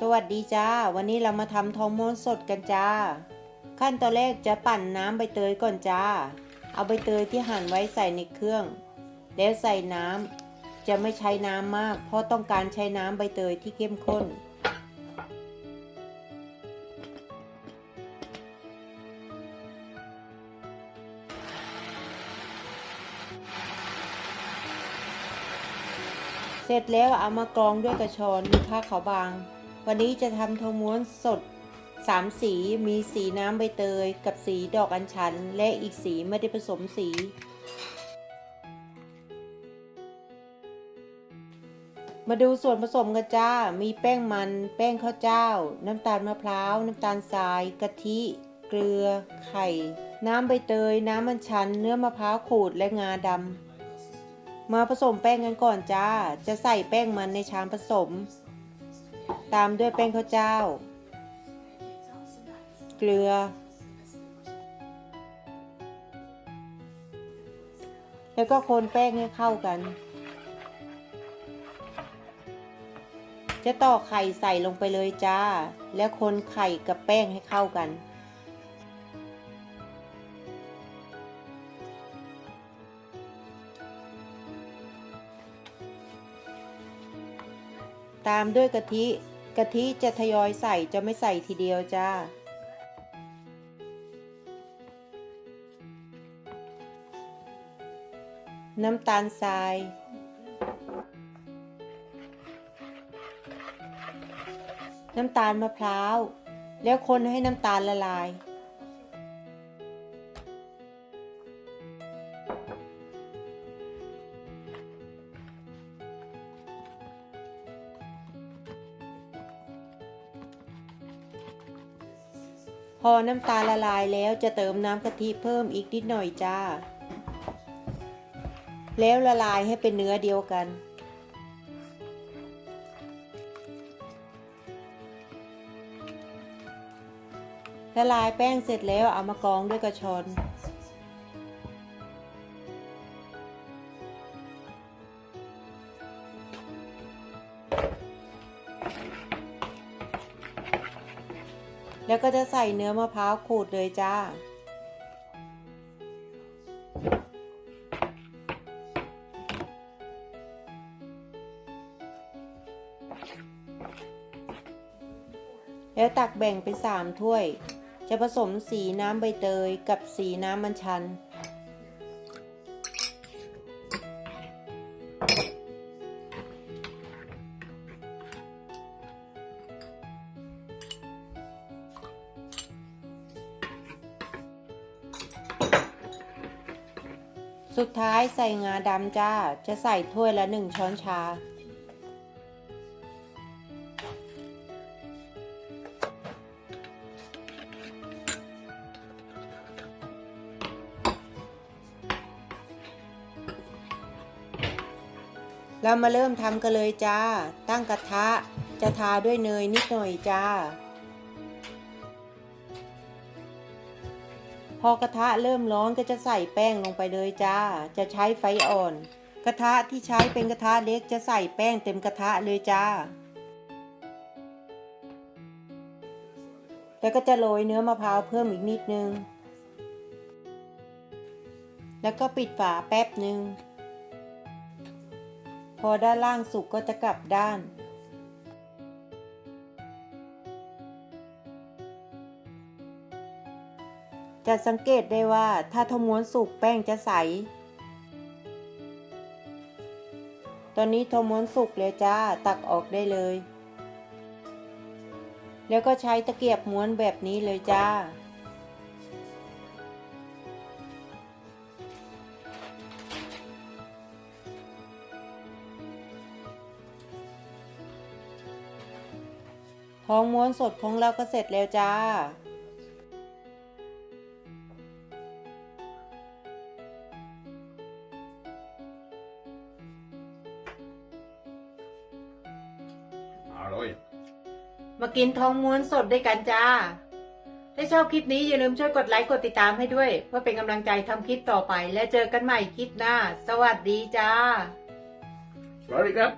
สวัสดีจ้า วันนี้เรามาทำทองม้วนสดกันจ้า ขั้นตอนแรกจะปั่นน้ำใบเตยก่อนจ้า เอาใบเตยที่หั่นไว้ใส่ในเครื่อง แล้วใส่น้ำจะไม่ใช้น้ำมาก เพราะต้องการใช้น้ำใบเตยที่เข้มข้น เสร็จแล้วเอามากรองด้วยกระชอนมีผ้าขาวบาง วันนี้จะทำทองม้วนสดสามสี มีสีน้ำใบเตย กับสีดอกอัญชัน และอีกสีไม่ได้ผสมสี มาดูส่วนผสมกันจ้า มีแป้งมัน แป้งข้าวเจ้า น้ำตาลมะพร้าว น้ำตาลทราย กะทิ เกลือ ไข่ น้ำใบเตย น้ำมันชัน เนื้อมะพร้าวขูด และงาดำ มาผสมแป้งกันก่อนจ้า จะใส่แป้งมันในชามผสม ตามด้วยแป้งข้าวเจ้า เกลือ แล้วก็คนแป้งให้เข้ากัน จะตอกไข่ใส่ลงไปเลยจ้า แล้วคนไข่กับแป้งให้เข้ากัน ตามด้วยกะทิ กะทิจะทยอยใส่จะไม่ใส่ทีเดียวจ้า น้ำตาลทราย น้ำตาลมะพร้าว แล้วคนให้น้ำตาลละลาย พอน้ำตาลละลายแล้วจะเติมน้ำกะทิเพิ่มอีกนิดหน่อยจ้า แล้วละลายให้เป็นเนื้อเดียวกัน ละลายแป้งเสร็จแล้วเอามากองด้วยกระชอน แล้วก็จะใส่เนื้อมะพร้าวขูดเลยจ้า แล้วตักแบ่งเป็นสามถ้วย จะผสมสีน้ำใบเตยกับสีน้ำมันชัน สุดท้ายใส่งาดำจ้า จะใส่ถ้วยละหนึ่งช้อนชา เรามาเริ่มทำกันเลยจ้า ตั้งกระทะ จะทาด้วยเนยนิดหน่อยจ้า พอกระทะเริ่มร้อนก็จะใส่แป้งลงไปเลยจ้า จะใช้ไฟอ่อน กระทะที่ใช้เป็นกระทะเล็กจะใส่แป้งเต็มกระทะเลยจ้า แล้วก็จะโรยเนื้อมะพร้าวเพิ่มอีกนิดนึง แล้วก็ปิดฝาแป๊บหนึ่งพอด้านล่างสุกก็จะกลับด้าน จะสังเกตได้ว่าถ้าทม้วนสุกแป้งจะใส ตอนนี้ทม้วนสุกเลยจ้าตักออกได้เลย แล้วก็ใช้ตะเกียบม้วนแบบนี้เลยจ้าท้องม้วนสดของเราก็เสร็จแล้วจ้า มากินทองม้วนสดด้วยกันจ้า ถ้าชอบคลิปนี้อย่าลืมช่วยกดไลค์กดติดตามให้ด้วย เพื่อเป็นกำลังใจทำคลิปต่อไป และเจอกันใหม่คลิปหน้า สวัสดีจ้า สวัสดีครับ